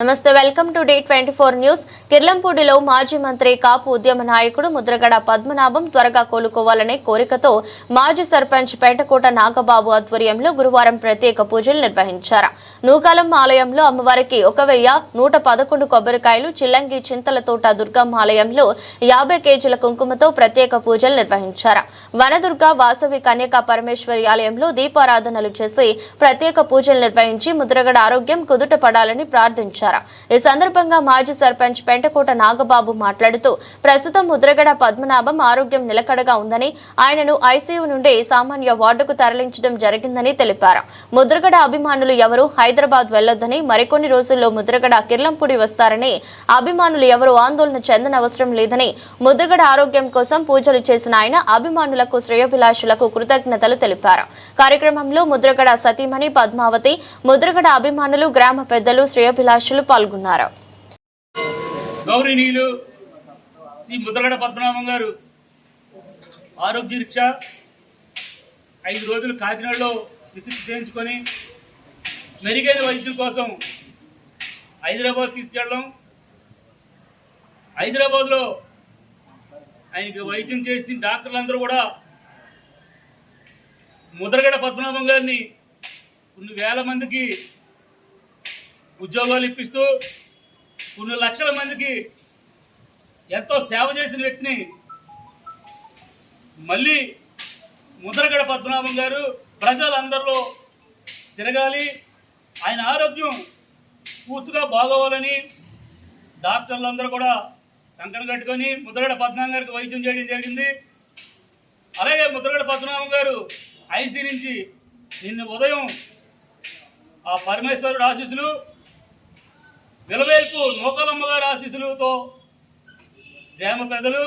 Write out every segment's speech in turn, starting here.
నమస్తే welcome to day twenty four news. కిర్లంపూడిలో మాజీ మంత్రి కాపు ఉద్యమ నాయకుడు ముద్రగడ పద్మనాభం త్వరగా కోలుకోవాలనే కోరికతో మాజీ సర్పంచ్ పేటకోట నాగబాబు ఆధ్వర్యంలో గురువారం ప్రత్యేక పూజలు నిర్వహించారు. నూకాలం ఆలయంలో అమ్మవారికి ఒక వెయ్యి నూట పదకొండు కొబ్బరికాయలు చిల్లంగి చింతలతోట దుర్గమ్మ ఆలయంలో యాభై కేజీల కుంకుమతో ప్రత్యేక పూజలు నిర్వహించారు. వనదుర్గ వాసవి కన్యకా పరమేశ్వరి ఆలయంలో దీపారాధనలు చేసి ప్రత్యేక పూజలు నిర్వహించి ముద్రగడ ఆరోగ్యం కుదుట పడాలని ప్రార్థించారు. ఈ సందర్భంగా మాజీ సర్పంచ్ పెంటకోట నాగబాబు మాట్లాడుతూ ప్రస్తుతం ముద్రగడ పద్మనాభం ఆరోగ్యం నిలకడగా ఉందని ఆయనను ఐసీయూ నుండి సామాన్య వార్డుకు తరలించడం జరిగిందని తెలిపారు. ముద్రగడ అభిమానులు ఎవరు హైదరాబాద్ వెళ్ళొద్దని మరికొన్ని రోజుల్లో ముద్రగడ కిర్లంపూడి వస్తారని అభిమానులు ఎవరు ఆందోళన చెందనవసరం లేదని ముద్రగడ ఆరోగ్యం కోసం పూజలు చేసిన ఆయన అభిమానులు అభిమానులకు శ్రేయోభిలాషులకు కృతజ్ఞతలు తెలిపారు. కార్యక్రమంలో ముద్రగడ సతీమణి పద్మావతి ముద్రగడ అభిమానులు గ్రామ పెద్దలు శ్రేయోభిలాషులు పాల్గొన్నారు. గౌరవనీయులు శ్రీ ముద్రగడ పద్మనాభం గారు ఆరోగ్య ఐదు రోజులు కాకినాడలో చికిత్స చేయించుకొని మెరుగైన వైద్యం కోసం హైదరాబాద్ తీసుకెళ్ళడం హైదరాబాద్లో ఆయనకి వైద్యం చేసిన డాక్టర్లందరూ కూడా ముద్రగడ పద్మనాభం గారిని కొన్ని వేల మందికి ఉద్యోగాలు ఇప్పిస్తూ కొన్ని లక్షల మందికి ఎంతో సేవ చేసిన వ్యక్తిని మళ్ళీ ముద్రగడ పద్మనాభం గారు ప్రజలందరిలో తిరగాలి. ఆయన ఆరోగ్యం పూర్తిగా బాగోవాలని డాక్టర్లందరూ కూడా కంకణం కట్టుకొని ముద్రగడ పద్మనాభం గారికి వైద్యం చేయడం జరిగింది. అలాగే ముద్రగడ పద్మనాభం గారు ఐసీ నుంచి నిన్న ఉదయం ఆ పరమేశ్వరుడు ఆశీస్సులు విలవేల్పు నూకలమ్మ గారి ఆశీస్సులతో గ్రామ ప్రజలు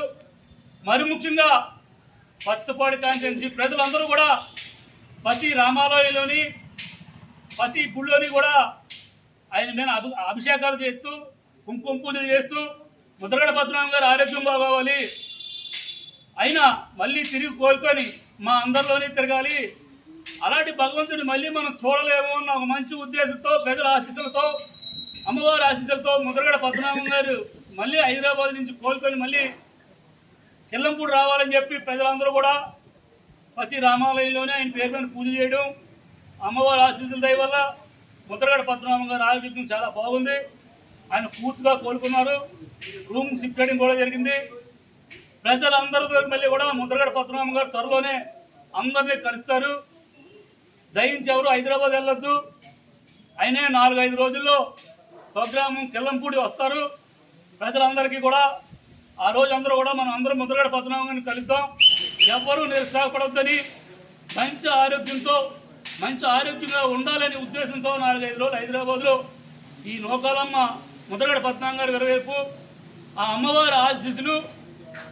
మరి ముఖ్యంగా పత్తుపాడు కాన్స్టిట్యున్సీ ప్రజలందరూ కూడా ప్రతి రామాలయంలోని ప్రతి గుళ్ళోని కూడా ఆయన మీద అభి అభిషేకాలు చేస్తూ కుంకుమ పూజలు చేస్తూ ముద్రగడ పద్మనాభం గారు ఆరోగ్యం బాగోవాలి. అయినా మళ్ళీ తిరిగి కోలుకొని మా అందరిలోనే తిరగాలి. అలాంటి భగవంతుడిని మళ్ళీ మనం చూడలేము అన్న ఒక మంచి ఉద్దేశంతో ప్రజల ఆశీస్సులతో అమ్మవారి ఆశీస్సులతో ముద్రగడ పద్మనాభం గారు మళ్ళీ హైదరాబాద్ నుంచి కోలుకొని మళ్ళీ కిల్లంపూడి రావాలని చెప్పి ప్రజలందరూ కూడా ప్రతి రామాలయంలోనే ఆయన పేరు మీద పూజ చేయడం అమ్మవారి ఆశీస్సుల దయ వల్ల ముద్రగడ పద్మనాభం గారి ఆరోగ్యం చాలా బాగుంది. ఆయన పూర్తిగా కోలుకున్నారు. రూమ్ షిఫ్ట్ చేయడం కూడా జరిగింది. ప్రజలందరితో మళ్ళీ కూడా ముద్రగడ పద్మనాభం గారు త్వరలోనే అందరినీ కలుస్తారు. దయించి ఎవరు హైదరాబాద్ వెళ్ళొద్దు. ఆయనే నాలుగైదు రోజుల్లో స్వగ్రామం కిల్లంపూడి వస్తారు. ప్రజలందరికీ కూడా ఆ రోజు అందరూ కూడా మనం అందరం ముద్రగడ పద్మనాభం గారిని కలుద్దాం. ఎవ్వరూ నిరుత్సాహపడొద్దని మంచి ఆరోగ్యంతో మంచి ఆరోగ్యంగా ఉండాలనే ఉద్దేశంతో నాలుగైదు రోజులు హైదరాబాద్లో ఈ నోకాలమ్మ ముద్రగడ పద్నాం గారి వెరవేపు ఆ అమ్మవారి ఆశీస్సులు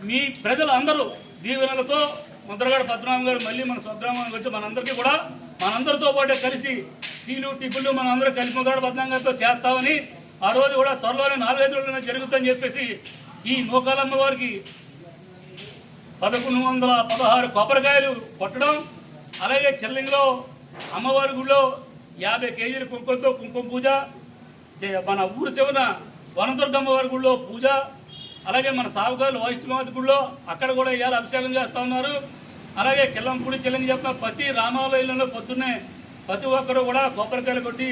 మీ ప్రజలందరూ దీవెనలతో ముద్రగడ పద్మనాభం గారు మళ్ళీ మన స్వగ్రామానికి వచ్చి మనందరికీ కూడా మనందరితో పాటు కలిసి టీలు టిఫిన్లు మనందరూ కలిసి ముద్రగడ పద్మనాభం గారితో చేస్తామని ఆ రోజు కూడా త్వరలోనే నాలుగైదు రోజులైనా జరుగుతుందని చెప్పేసి ఈ నూకాలమ్మ వారికి పదకొండు వందల పదహారు కొబ్బరికాయలు కొట్టడం అలాగే చెల్లింగ్లో అమ్మవారి గుడిలో యాభై కేజీల కుంకుమతో కుంకుమ పూజ మన ఊరు చివరన వనదుర్గమ్మ వారి గుడిలో పూజ అలాగే మన సావుకారులు వైష్ణవాది గుడిలో అక్కడ కూడా ఇవాళ అభిషేకం చేస్తూ ఉన్నారు. అలాగే కిల్లంపూడి చెల్లింగి చెప్తున్న ప్రతి రామాలయంలో పొద్దున్నే ప్రతి ఒక్కరు కూడా కొబ్బరికాయలు కొట్టి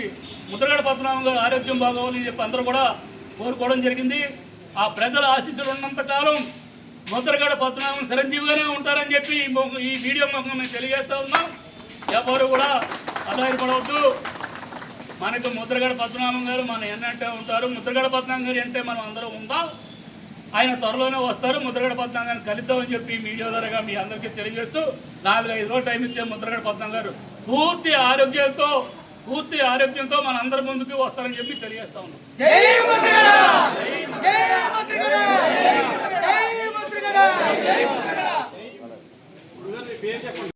ముద్రగడ పద్మనాభం గారు ఆరోగ్యం బాగోవాలని చెప్పి అందరూ కూడా కోరుకోవడం జరిగింది. ఆ ప్రజల ఆశీస్సులు ఉన్నంత కాలం ముద్రగడ పద్మనాభం చిరంజీవిగానే ఉంటారని చెప్పి ఈ వీడియో మొక్క మేము తెలియజేస్తా ఉన్నాం. ఎవరు కూడా అదాయపడవద్దు మనకు ముద్రగడ పద్మనాభం గారు మన ఎన్నంటే ఉంటారు. ముద్రగడ పద్మనాభం గారు అంటే మనం అందరం ఉందాం. ఆయన త్వరలోనే వస్తారు. ముద్రగడ పద్మనాభం గారిని కలుద్దామని చెప్పి మీడియా ద్వారా మీ అందరికీ తెలియజేస్తూ నాలుగు ఐదు రోజులు టైం ఇస్తే ముద్రగడ పద్మనాభం గారు. పూర్తి ఆరోగ్యంతో పూర్తి ఆరోగ్యంతో మన అందరి ముందుకు వస్తారని చెప్పి తెలియజేస్తా ఉన్నాం.